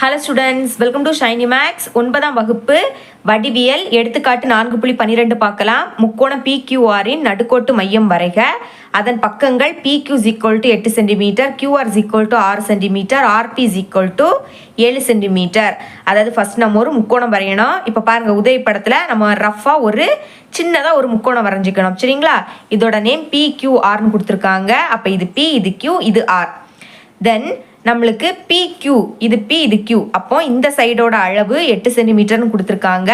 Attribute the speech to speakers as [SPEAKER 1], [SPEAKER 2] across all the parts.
[SPEAKER 1] Hello students welcome to shiny maths ஒன்பதாம் வகுப்பு. வடிவியல் எடுத்துக்காட்டு நான்கு புள்ளி பன்னிரெண்டு பார்க்கலாம். முக்கோணம் பிக்யூஆரின் நடுக்கோட்டு மையம் வரைக. அதன் பக்கங்கள் பிக்யூ ஈக்குவல் டு எட்டு சென்டிமீட்டர் கியூஆர் ஈக்குவல் டு ஆறு சென்டிமீட்டர் ஆர்பி ஈக்குவல் டு ஏழு சென்டிமீட்டர் அதாவது ஃபர்ஸ்ட் நம்ம ஒரு முக்கோணம் வரையணும். இப்போ பாருங்கள் உதவி படத்தில் நம்ம ரஃபாக ஒரு சின்னதாக ஒரு முக்கோணம் வரைஞ்சிக்கணும். சரிங்களா? இதோட நேம் பிக்யூஆர்னு கொடுத்துருக்காங்க. அப்போ இது பி இது கியூ இது ஆர் தென் நம்மளுக்கு பி கியூ இது பி இது கியூ அப்போ இந்த சைடோட அளவு எட்டு சென்டிமீட்டர்னு கொடுத்துருக்காங்க.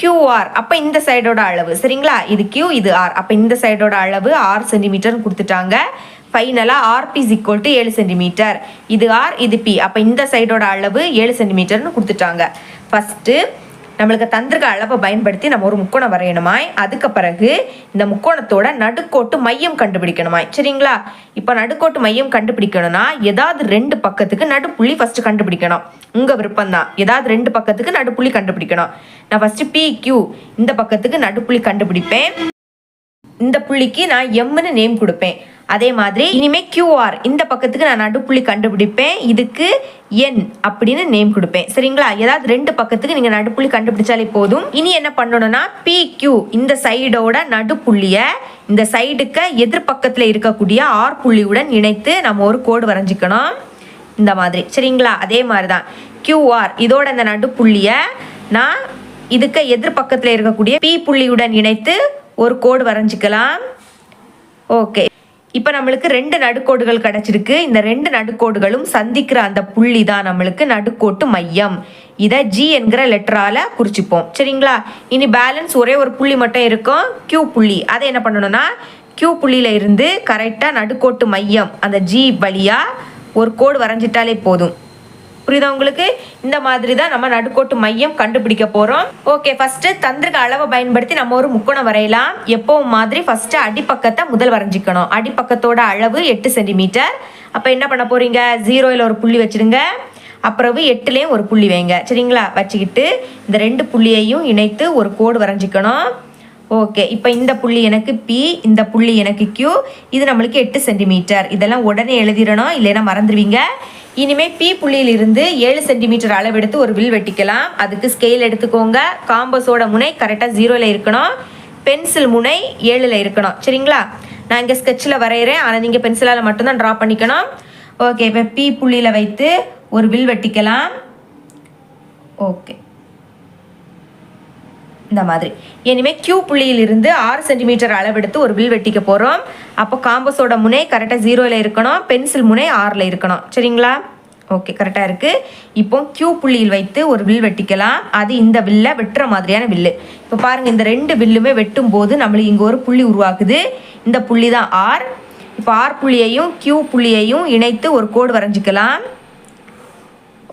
[SPEAKER 1] கியூஆர் அப்போ இந்த சைடோட அளவு. சரிங்களா? இது கியூ இது ஆர் அப்போ இந்த சைடோட அளவு ஆறு சென்டிமீட்டர்னு கொடுத்துட்டாங்க. ஃபைனலாக ஆர்பி ஈக்குவல் டு ஏழு சென்டிமீட்டர் இது ஆர் இது பி அப்போ இந்த சைடோட அளவு ஏழு சென்டிமீட்டர்னு கொடுத்துட்டாங்க. ஃபஸ்ட்டு நம்மளுக்கு தந்திருக்க அளவை பயன்படுத்தி நம்ம ஒரு முக்கோணம் வரையணுமாய்? அதுக்கு பிறகு இந்த முக்கோணத்தோட நடுக்கோட்டு மையம் கண்டுபிடிக்கணுமாய். சரிங்களா? இப்போ நடுக்கோட்டு மையம் கண்டுபிடிக்கணும்னா ஏதாவது ரெண்டு பக்கத்துக்கு நடுப்புள்ளி ஃபஸ்ட்டு கண்டுபிடிக்கணும். உங்கள் விருப்பம் தான் ஏதாவது ரெண்டு பக்கத்துக்கு நடுப்புள்ளி கண்டுபிடிக்கணும். நான் ஃபஸ்ட்டு பி கியூ இந்த பக்கத்துக்கு நடுப்புள்ளி கண்டுபிடிப்பேன். இந்த புள்ளிக்கு நான் எம்னு நேம் கொடுப்பேன். அதே மாதிரி இனிமே கியூஆர் இந்த பக்கத்துக்கு நான் நடுப்புள்ளி கண்டுபிடிப்பேன். இதுக்கு என் அப்படின்னு நேம் கொடுப்பேன். சரிங்களா? ஏதாவது ரெண்டு பக்கத்துக்கு நீங்க நடுப்புள்ளி கண்டுபிடிச்சாலே போதும். இனி என்ன பண்ணணும்னா பி கியூ இந்த சைடோட நடுப்புள்ளிய இந்த சைடுக்கு எதிர்பக்கத்துல இருக்கக்கூடிய ஆர் புள்ளியுடன் இணைத்து நம்ம ஒரு கோடு வரைஞ்சிக்கணும். இந்த மாதிரி. சரிங்களா? அதே மாதிரி தான் கியூஆர் இதோட இந்த நடுப்புள்ளிய நான் இதுக்கு எதிர்பக்கத்தில் இருக்கக்கூடிய பி புள்ளியுடன் இணைத்து ஒரு கோடு வரைஞ்சிக்கலாம். ஓகே இப்போ நம்மளுக்கு ரெண்டு நடுக்கோடுகள் கிடச்சிருக்கு. இந்த ரெண்டு நடுக்கோடுகளும் சந்திக்கிற அந்த புள்ளி தான் நம்மளுக்கு நடுக்கோட்டு மையம். இதை ஜி என்கிற லெட்டரால குறிச்சிப்போம். சரிங்களா? இனி பேலன்ஸ் ஒரே ஒரு புள்ளி மட்டும் இருக்கும். கியூ புள்ளி. அதை என்ன பண்ணணும்னா கியூ புள்ளியில இருந்து கரெக்டாக நடுக்கோட்டு மையம் அந்த ஜி வழியா ஒரு கோடு வரைஞ்சிட்டாலே போதும். புரியுதா உங்களுக்கு? இந்த மாதிரி தான் நம்ம நடுக்கோட்டு மையம் கண்டுபிடிக்க போகிறோம் ஓகே ஃபஸ்ட்டு தந்திரக அளவை பயன்படுத்தி நம்ம ஒரு முக்கோணம் வரையலாம். எப்பவும் மாதிரி ஃபஸ்ட்டு அடிப்பக்கத்தை முதல் வரைஞ்சிக்கணும். அடிப்பக்கத்தோட அளவு எட்டு சென்டிமீட்டர். அப்போ என்ன பண்ண போகிறீங்க ஜீரோயில் ஒரு புள்ளி வச்சிடுங்க. அப்புறவு எட்டுலேயும் ஒரு புள்ளி வைங்க. சரிங்களா? வச்சுக்கிட்டு இந்த ரெண்டு புள்ளியையும் இணைத்து ஒரு கோடு வரைஞ்சிக்கணும். ஓகே இப்போ இந்த புள்ளி எனக்கு பி இந்த புள்ளி எனக்கு கியூ இது நம்மளுக்கு எட்டு சென்டிமீட்டர். இதெல்லாம் உடனே எழுதிடணும். இல்லைன்னா மறந்துடுவீங்க. இனிமே பி புள்ளியிலிருந்து ஏழு சென்டிமீட்டர் அளவெடுத்து ஒரு வில் வெட்டிக்கலாம். அதுக்கு ஸ்கேல் எடுத்துக்கோங்க. காம்பஸோட முனை கரெக்டாக ஜீரோவில் இருக்கணும். பென்சில் முனை ஏழில் இருக்கணும். சரிங்களா? நான் இங்கே ஸ்கெட்சில் வரைகிறேன் ஆனால் நீங்கள் பென்சிலால் மட்டும்தான் ட்ரா பண்ணிக்கணும். ஓகே இப்போ பி புள்ளியில் வைத்து ஒரு வில் வெட்டிக்கலாம். ஓகே இந்த மாதிரி. இனிமேல் கியூ புள்ளியிலிருந்து ஆறு சென்டிமீட்டர் அளவெடுத்து ஒரு வில் வெட்டிக்க போகிறோம் அப்போ காம்பஸோட முனை கரெக்டாக ஜீரோவில் இருக்கணும். பென்சில் முனை ஆறில் இருக்கணும். சரிங்களா? ஓகே கரெக்டாக இருக்குது இப்போ கியூ புள்ளியில் வைத்து ஒரு வில் வெட்டிக்கலாம். அது இந்த வில்லை வெட்டுற மாதிரியான வில்லு. இப்போ பாருங்கள் இந்த ரெண்டு வில்லுமே வெட்டும் போது நம்மளுக்கு இங்கே ஒரு புள்ளி உருவாக்குது. இந்த புள்ளி தான் ஆர் இப்போ ஆர் புள்ளியையும் கியூ புள்ளியையும் இணைத்து ஒரு கோடு வரைஞ்சிக்கலாம்.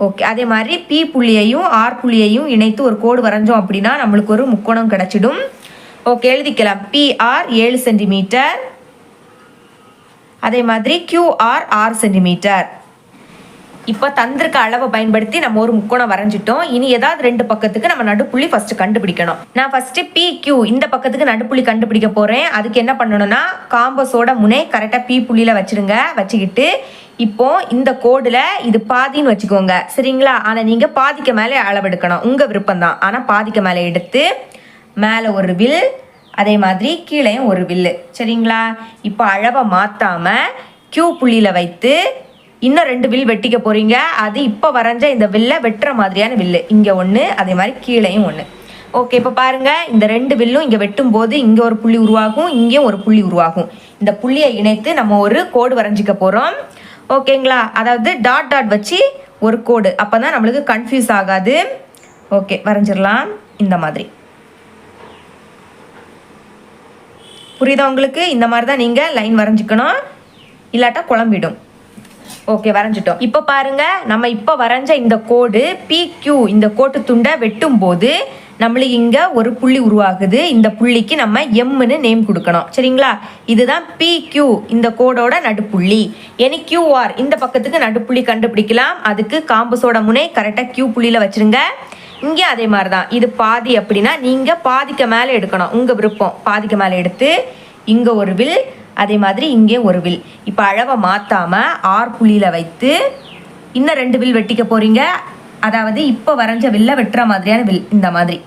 [SPEAKER 1] ஓகே அதே மாதிரி பி புள்ளியையும் ஆர் புள்ளியையும் இணைத்து ஒரு கோடு வரைஞ்சோம் அப்படின்னா நம்மளுக்கு ஒரு முக்கோணம் கிடச்சிடும். ஓகே எழுதிக்கலாம். பிஆர் ஏழு சென்டிமீட்டர் அதே மாதிரி கியூஆர் ஆறு சென்டிமீட்டர் இப்போ தந்திருக்க அளவை பயன்படுத்தி நம்ம ஒரு முக்கோணம் வரைஞ்சிட்டோம். இனி ஏதாவது ரெண்டு பக்கத்துக்கு நம்ம நடுப்புள்ளி ஃபர்ஸ்ட் கண்டுபிடிக்கணும். நான் ஃபர்ஸ்ட் பி கியூ இந்த பக்கத்துக்கு நடுப்புள்ளி கண்டுபிடிக்க போறேன். அதுக்கு என்ன பண்ணணும்னா காம்பஸோட முனை கரெக்டாக பி புள்ளியில வச்சிருங்க வச்சுக்கிட்டு இப்போ இந்த கோடுல இது பாதின்னு வச்சுக்கோங்க. சரிங்களா? ஆனால் நீங்கள் பாதிக்க மேலே அளவெடுக்கணும். உங்கள் விருப்பம் தான் ஆனால் பாதிக்க மேலே எடுத்து மேலே ஒரு வில் அதே மாதிரி கீழேயும் ஒரு வில்லு சரிங்களா? இப்போ அளவை மாற்றாம கியூ புள்ளியில் வைத்து இன்னும் ரெண்டு வில் வெட்டிக்க போகிறீங்க அது இப்போ வரைஞ்ச இந்த வில்லை வெட்டுற மாதிரியான வில்லு. இங்கே ஒன்று அதே மாதிரி கீழேயும் ஒன்று ஓகே இப்போ பாருங்கள் இந்த ரெண்டு வில்லும் இங்கே வெட்டும் போது இங்கே ஒரு புள்ளி உருவாகும் இங்கேயும் ஒரு புள்ளி உருவாகும். இந்த புள்ளியை இணைத்து நம்ம ஒரு கோடு வரைஞ்சிக்க போகிறோம் ஓகேங்களா அதாவது டாட் டாட் வச்சு ஒரு கோடு. அப்போ தான் நம்மளுக்கு கன்ஃபியூஸ் ஆகாது. ஓகே வரைஞ்சிடலாம் இந்த மாதிரி. புரியுதா உங்களுக்கு? இந்த மாதிரி தான் நீங்கள் லைன் வரைஞ்சிக்கணும். இல்லாட்டா குழம்பிடும். ஓகே வரைஞ்சிட்டோம். இப்போ பாருங்க நம்ம இப்போ வரைஞ்ச இந்த கோடு PQ இந்த கோட்டு துண்டை வெட்டும் போது நம்மளுக்கு இங்கே ஒரு புள்ளி உருவாகுது. இந்த புள்ளிக்கு நம்ம எம்னு நேம் கொடுக்கணும். சரிங்களா? இதுதான் பி கியூ இந்த கோடோட நடுப்புள்ளி. எனி கியூஆர் இந்த பக்கத்துக்கு நடுப்புள்ளி கண்டுபிடிக்கலாம். அதுக்கு காம்பஸோட முனை கரெக்டாக கியூ புள்ளியில் வச்சிருங்க. இங்கே அதே மாதிரி தான் இது பாதி அப்படின்னா நீங்கள் பாதிக்க மேலே எடுக்கணும். உங்கள் விருப்பம். பாதிக்க மேலே எடுத்து இங்கே ஒரு வில் அதே மாதிரி இங்கே ஒரு வில். இப்போ அளவை மாற்றாமல் ஆறு புள்ளியில் வைத்து இன்னும் ரெண்டு வில் வெட்டிக்க போகிறீங்க அதாவது இப்போ வரைஞ்ச வில்லை வெட்டுற மாதிரியான வில் இந்த மாதிரி.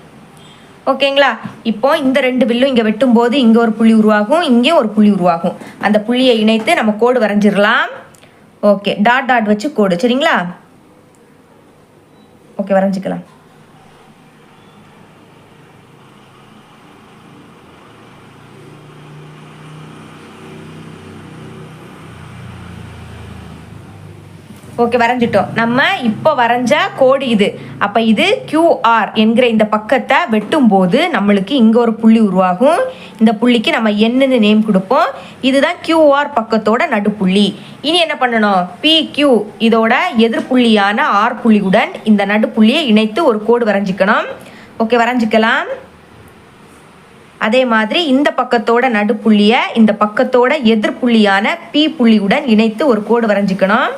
[SPEAKER 1] ஓகேங்களா? இப்போ இந்த ரெண்டு வில்லும் இங்கே வெட்டும்போது இங்கே ஒரு புள்ளி உருவாகும் இங்கே ஒரு புள்ளி உருவாகும். அந்த புள்ளியை இணைத்து நம்ம கோடு வரைஞ்சிடலாம். ஓகே. டாட் டாட் வச்சு கோடு. சரிங்களா? ஓகே வரைஞ்சிக்கலாம். ஓகே வரைஞ்சிட்டோம். நம்ம இப்போ வரைஞ்ச கோடு இது. அப்போ இது கியூஆர் என்கிற இந்த பக்கத்தை வெட்டும்போது நம்மளுக்கு இங்கே ஒரு புள்ளி உருவாகும். இந்த புள்ளிக்கு நம்ம என்னன்னு நேம் கொடுப்போம். இதுதான் கியூஆர் பக்கத்தோட நடுப்புள்ளி. இனி என்ன பண்ணணும்? PQ இதோட எதிர்ப்புள்ளியான ஆர் புள்ளியுடன் இந்த நடுப்புள்ளியை இணைத்து ஒரு கோடு வரைஞ்சிக்கணும். ஓகே வரைஞ்சிக்கலாம். அதே மாதிரி இந்த பக்கத்தோட நடுப்புள்ளியை இந்த பக்கத்தோட எதிர்ப்புள்ளியான பி புள்ளியுடன் இணைத்து ஒரு கோடு வரைஞ்சிக்கணும்.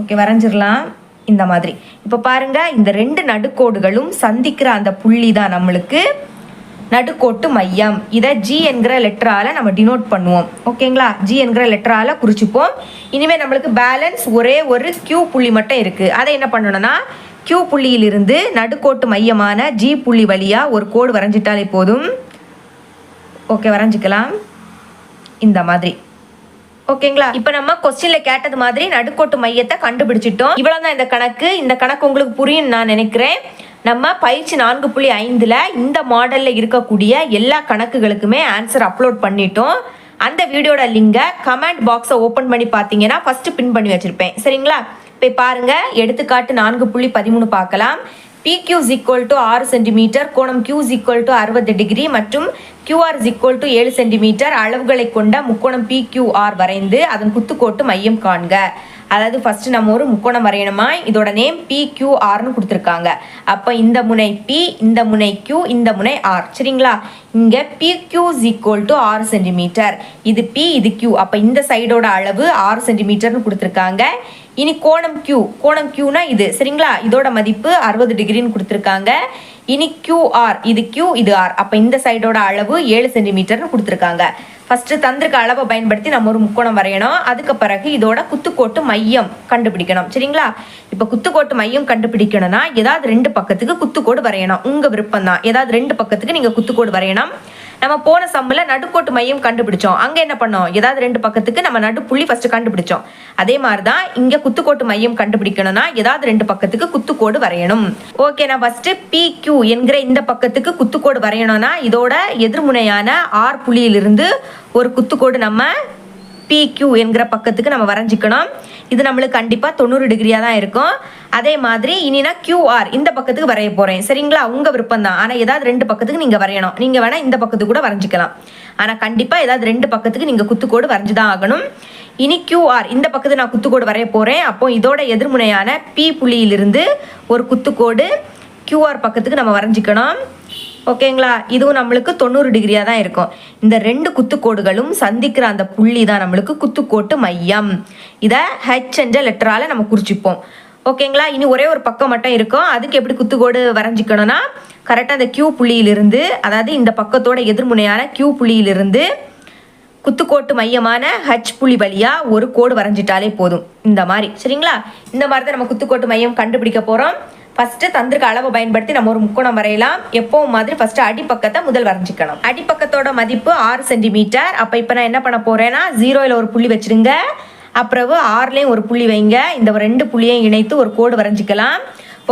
[SPEAKER 1] ஓகே வரைஞ்சிடலாம் இந்த மாதிரி. இப்போ பாருங்க இந்த ரெண்டு நடுக்கோடுகளும் சந்திக்கிற அந்த புள்ளி தான் நம்மளுக்கு நடுக்கோட்டு மையம். இதை ஜி என்கிற லெட்டரால் நம்ம டினோட் பண்ணுவோம். ஓகேங்களா ஜி என்கிற லெட்டரால் குறிச்சுப்போம். இனிமேல் நம்மளுக்கு பேலன்ஸ் ஒரே ஒரு கியூ புள்ளி மட்டும் இருக்குது அதை என்ன பண்ணணும்னா கியூ புள்ளியிலிருந்து நடுக்கோட்டு மையமான ஜி புள்ளி வழியாக ஒரு கோடு வரைஞ்சிட்டாலே போதும். ஓகே வரைஞ்சிக்கலாம். இந்த மாதிரி. ஓகேங்களா? இப்போ நம்ம கொஸ்டின்ல கேட்டது மாதிரி நடுக்கோட்டு மையத்தை கண்டுபிடிச்சிட்டோம். இவ்வளவுதான் இந்த கணக்கு. இந்த கணக்கு உங்களுக்கு புரியும் நான் நினைக்கிறேன். நம்ம பயிற்சி நான்கு புள்ளி ஐந்துல இந்த மாடல்ல இருக்கக்கூடிய எல்லா கணக்குகளுக்குமே ஆன்சர் அப்லோட் பண்ணிட்டோம். அந்த வீடியோட லிங்கை கமெண்ட் பாக்ஸை ஓப்பன் பண்ணி பார்த்தீங்கன்னா ஃபர்ஸ்ட் பின் பண்ணி வச்சிருப்பேன். சரிங்களா? போய் பாருங்க. எடுத்துக்காட்டு நான்கு புள்ளி பதிமூணு பார்க்கலாம். பி is equal டு ஆறு சென்டிமீட்டர் கோணம் கியூஸ் ஈக்குவல் டு அறுபது டிகிரி மற்றும் QR is equal to ஏழு சென்டிமீட்டர் அளவுகளை கொண்ட முக்கோணம் PQR வரைந்து அதன் குத்துக்கோட்டு மையம் காண்க. அதாவது ஃபர்ஸ்ட் நம்ம ஒரு முக்கோணம் வரையணுமா? இதோட நேம் பி கியூ ஆர்னு கொடுத்துருக்காங்க. அப்போ இந்த முனை பி இந்த முனை கியூ இந்த முனை ஆர் சரிங்களா? இங்கே P Q is equal to ஆறு சென்டிமீட்டர் இது பி இது கியூ அப்போ இந்த சைடோட அளவு ஆறு சென்டிமீட்டர்னு கொடுத்துருக்காங்க. இனி கோணம் கியூ கோணம் கியூனா இது. சரிங்களா? இதோட மதிப்பு அறுபது டிகிரின்னு கொடுத்துருக்காங்க. இனி கியூஆர் இது கியூ இது ஆர் அப்போ இந்த சைடோட அளவு ஏழு சென்டிமீட்டர்னு கொடுத்துருக்காங்க. ஃபர்ஸ்ட் தந்திருக்க அளவை பயன்படுத்தி நம்ம ஒரு முக்கோணம் வரையணும். அதுக்கு பிறகு இதோட குத்துக்கோட்டு மையம் கண்டுபிடிக்கணும். சரிங்களா? இப்போ குத்துக்கோட்டு மையம் கண்டுபிடிக்கணும்னா ஏதாவது ரெண்டு பக்கத்துக்கு குத்துக்கோடு வரையணும். உங்க விருப்பம் தான் ஏதாவது ரெண்டு பக்கத்துக்கு நீங்க குத்துக்கோடு வரையணும். நம்ம போன சம்மில் நடுக்கோட்டு மையம் கண்டுபிடிச்சோம். அங்கே என்ன பண்ணோம்? ஏதாவது ரெண்டு பக்கத்துக்கு நம்ம நடுப்புள்ளி ஃபஸ்ட்டு கண்டுபிடிச்சோம். அதே மாதிரி தான் இங்கே குத்துக்கோட்டு மையம் கண்டுபிடிக்கணும்னா ஏதாவது ரெண்டு பக்கத்துக்கு குத்துக்கோடு வரையணும். ஓகே நான் ஃபஸ்ட்டு பி கியூ என்கிற இந்த பக்கத்துக்கு குத்துக்கோடு வரையணும்னா இதோட எதிர்முனையான ஆர் புள்ளியிலிருந்து ஒரு குத்துக்கோடு நம்ம பிக்யூ என்கிற பக்கத்துக்கு நம்ம வரைஞ்சிக்கணும். இது நம்மளுக்கு கண்டிப்பாக தொண்ணூறு டிகிரியாக தான் இருக்கும். அதே மாதிரி இனினா கியூஆர் இந்த பக்கத்துக்கு வரைய போகிறேன் சரிங்களா? உங்கள் விருப்பம் தான் ஆனால் ஏதாவது ரெண்டு பக்கத்துக்கு நீங்கள் வரையணும். நீங்கள் வேணால் இந்த பக்கத்துக்கு கூட வரைஞ்சிக்கலாம். ஆனால் கண்டிப்பாக ஏதாவது ரெண்டு பக்கத்துக்கு நீங்கள் குத்துக்கோடு வரைஞ்சி தான் ஆகணும். இனி கியூஆர் இந்த பக்கத்து நான் குத்துக்கோடு வரைய போகிறேன் அப்போ இதோட எதிர்முனையான பி புள்ளியிலிருந்து ஒரு குத்துக்கோடு கியூஆர் பக்கத்துக்கு நம்ம வரைஞ்சிக்கணும். ஓகேங்களா? இதுவும் நம்மளுக்கு தொண்ணூறு டிகிரியாக தான் இருக்கும். இந்த ரெண்டு குத்துக்கோடுகளும் சந்திக்கிற அந்த புள்ளி தான் நம்மளுக்கு குத்துக்கோட்டு மையம். இதை ஹெச் என்ற லெட்டரால் நம்ம குறிச்சிப்போம். ஓகேங்களா? இனி ஒரே ஒரு பக்கம் மட்டும் இருக்கும். அதுக்கு எப்படி குத்துக்கோடு வரைஞ்சிக்கணும்னா கரெக்டாக அந்த கியூ புள்ளியிலிருந்து அதாவது இந்த பக்கத்தோட எதிர்முனையான கியூ புள்ளியிலிருந்து குத்துக்கோட்டு மையமான ஹச் புள்ளி வழியாக ஒரு கோடு வரைஞ்சிட்டாலே போதும். இந்த மாதிரி. சரிங்களா? இந்த மாதிரி தான் நம்ம குத்துக்கோட்டு மையம் கண்டுபிடிக்க போகிறோம் ஃபர்ஸ்ட்டு தந்திருக்க அளவை பயன்படுத்தி நம்ம ஒரு முக்கோணம் வரையலாம். எப்பவும் மாதிரி ஃபஸ்ட்டு அடிப்பக்கத்தை முதல் வரைஞ்சிக்கணும். அடிப்பக்கத்தோட மதிப்பு ஆறு சென்டிமீட்டர் அப்போ இப்போ நான் என்ன பண்ண போகிறேன்னா ஜீரோவில் ஒரு புள்ளி வச்சிருங்க. அப்புறவு ஆறுலேயும் ஒரு புள்ளி வைங்க. இந்த ரெண்டு புள்ளியையும் இணைத்து ஒரு கோடு வரைஞ்சிக்கலாம்.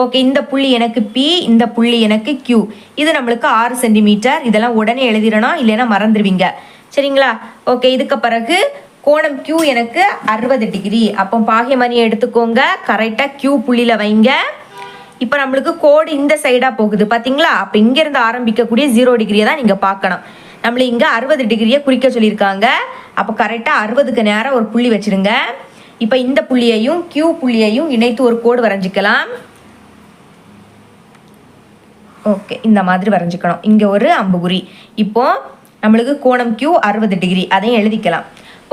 [SPEAKER 1] ஓகே இந்த புள்ளி எனக்கு பி இந்த புள்ளி எனக்கு கியூ இது நம்மளுக்கு ஆறு சென்டிமீட்டர் இதெல்லாம் உடனே எழுதிடணும் இல்லைன்னா மறந்துடுவீங்க. சரிங்களா? ஓகே இதுக்கு பிறகு கோணம் கியூ எனக்கு அறுபது டிகிரி அப்போ பாகியமணியை எடுத்துக்கோங்க. கரெக்டாக கியூ புள்ளியில் வைங்க. இப்போ நம்மளுக்கு கோடு இந்த சைடாக போகுது பார்த்தீங்களா அப்போ இங்கேருந்து ஆரம்பிக்கக்கூடிய ஜீரோ டிகிரியை தான் நீங்கள் பார்க்கணும். நம்மளை இங்கே அறுபது டிகிரியை குறிக்க சொல்லியிருக்காங்க. அப்போ கரெக்டாக அறுபதுக்கு நேரம் ஒரு புள்ளி வச்சிருங்க. இப்போ இந்த புள்ளியையும் கியூ புள்ளியையும் இணைத்து ஒரு கோடு வரைஞ்சிக்கலாம். ஓகே இந்த மாதிரி வரைஞ்சிக்கணும். இங்கே ஒரு அம்புகுறி. இப்போ நம்மளுக்கு கோணம் கியூ அறுபது டிகிரி அதையும் எழுதிக்கலாம்.